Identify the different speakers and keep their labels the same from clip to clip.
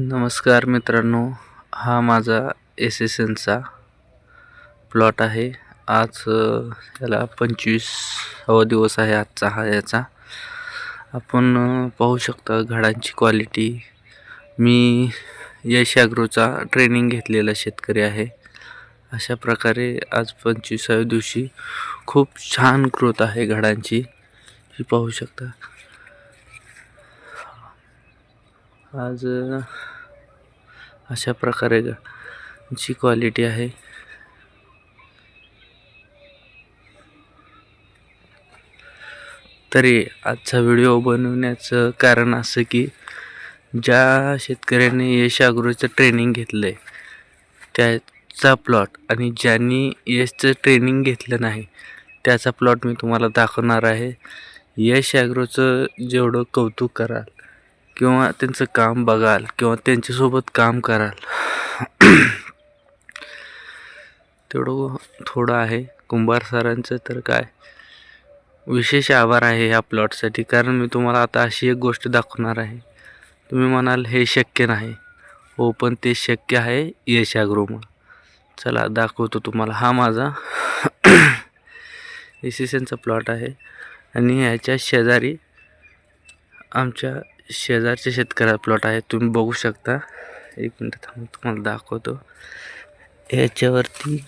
Speaker 1: नमस्कार मित्रांनो हा माझा एस एस एनचा प्लॉट आहे. आज याला पंचवीसावा दिवस आहे आजचा हा याचा. आपण पाहू शकता घडांची क्वालिटी मी यश ॲग्रोचा ट्रेनिंग घेतलेला शेतकरी आहे. अशा प्रकारे आज पंचवीसाव्या दिवशी खूप छान ग्रोथ आहे घडांची. ही पाहू शकता. आज अशा प्रकारे जी क्वालिटी आहे. तरी आजचा व्हिडिओ बनवण्याचं कारण असं की ज्या शेतकऱ्याने यश अग्रोचं ट्रेनिंग घेतलं आहे त्याचा प्लॉट आणि ज्यांनी यशचं ट्रेनिंग घेतलं नाही त्याचा प्लॉट मी तुम्हाला दाखवणार आहे. यश ॲग्रोचं जेवढं कौतुक कराल किंवा त्यांचं काम बघाल किंवा त्यांच्यासोबत काम कराल. तेवढं थोडं आहे. कुंभार सरांचं तर काय? विशेष आभार आहे ह्या प्लॉटसाठी. कारण मी तुम्हाला आता अशी एक गोष्ट दाखवणार आहे. तुम्ही म्हणाल हे शक्य नाही. हो पण ते शक्य आहे यश ॲग्रोमुळं चला दाखवतो तुम्हाला. हा माझा एस प्लॉट आहे. आणि ह्याच्या शेजारी आमच्या शेजारचे शेतकऱ्या प्लॉट आहे तुम्ही बघू शकता. एक मिनटं थांबून तुम्हाला दाखवतो. याच्यावरती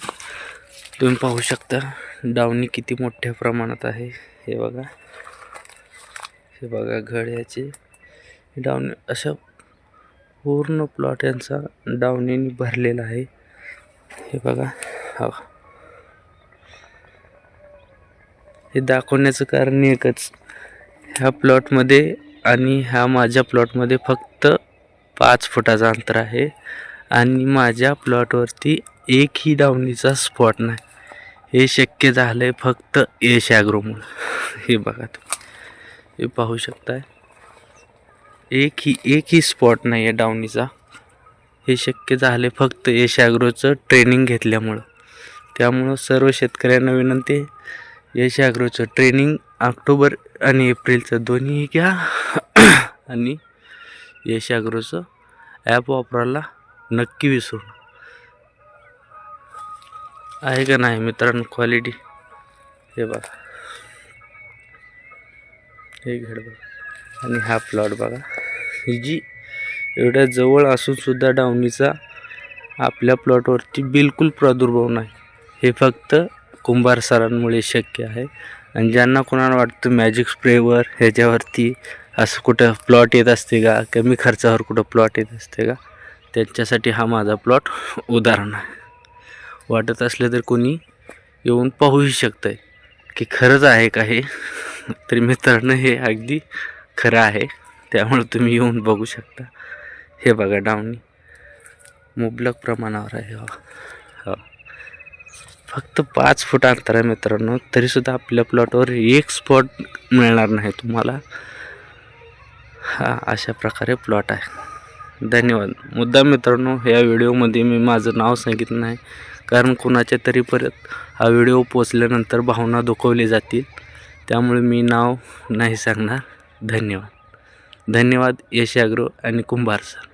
Speaker 1: तुम्ही पाहू शकता डावणी किती मोठ्या प्रमाणात आहे. हे बघा. हे बघा घड याचे डावणी अशा पूर्ण प्लॉट यांचा डावणीने भरलेला आहे. हे बघा. हा. हे दाखवण्याचं कारण एकच. ह्या प्लॉटमध्ये आणि ह्या माझ्या प्लॉटमध्ये फक्त पाच फुटाचं अंतर आहे. आणि माझ्या प्लॉटवरती एकही डावणीचा स्पॉट नाही. हे शक्य झालं आहे फक्त यश ॲग्रोमुळं हे बघा तुम्ही. हे पाहू शकताय. एकही एकही स्पॉट नाही आहे डावणीचा हे शक्य झाले फक्त यश ॲग्रोचं ट्रेनिंग घेतल्यामुळं. त्यामुळं सर्व शेतकऱ्यांना विनंती यश ॲग्रोचं ट्रेनिंग ऑक्टोबर आणि एप्रिलचं दोन्ही घ्या. आणि यश ॲग्रोचं ॲप वापरायला नक्की विसरू आहे का नाही मित्रांनो क्वालिटी हे बघा. हे घड बघा. आणि हा प्लॉट बघा. ही जी एवढ्या जवळ असूनसुद्धा डावणीचा आपल्या प्लॉटवरती बिलकुल प्रादुर्भाव नाही. हे फक्त कुंभार सरांमुळे शक्य आहे. आणि ज्यांना कोणाला वाटतं मॅजिक स्प्रेवर ह्याच्यावरती असं कुठं प्लॉट येत असते का? कमी खर्चावर कुठं प्लॉट येत असते का? त्यांच्यासाठी हा माझा प्लॉट उदाहरण आहे. वाटत असलं तर कोणी येऊन पाहूही शकतं आहे की खरंच आहे का हे? तरी मित्रांनो हे अगदी खरं आहे. त्यामुळे तुम्ही येऊन बघू शकता. हे बघा डावणी. मुबलक प्रमाणावर आहे. हो. हो. फक्त पाच फूट अंतर आहे मित्रांनो. तरीसुद्धा आपल्या प्लॉटवर एक स्पॉट मिळणार नाही तुम्हाला. हा अशा प्रकारे प्लॉट आहे. धन्यवाद. मुद्दा मित्रांनो या व्हिडिओमध्ये मी माझं नाव सांगितलं नाही कारण कुणाच्या तरी परत हा व्हिडिओ पोचल्यानंतर भावना दुखवली जातील. त्यामुळे मी नाव नाही सांगणार. धन्यवाद. धन्यवाद यश आणि कुंभार सर.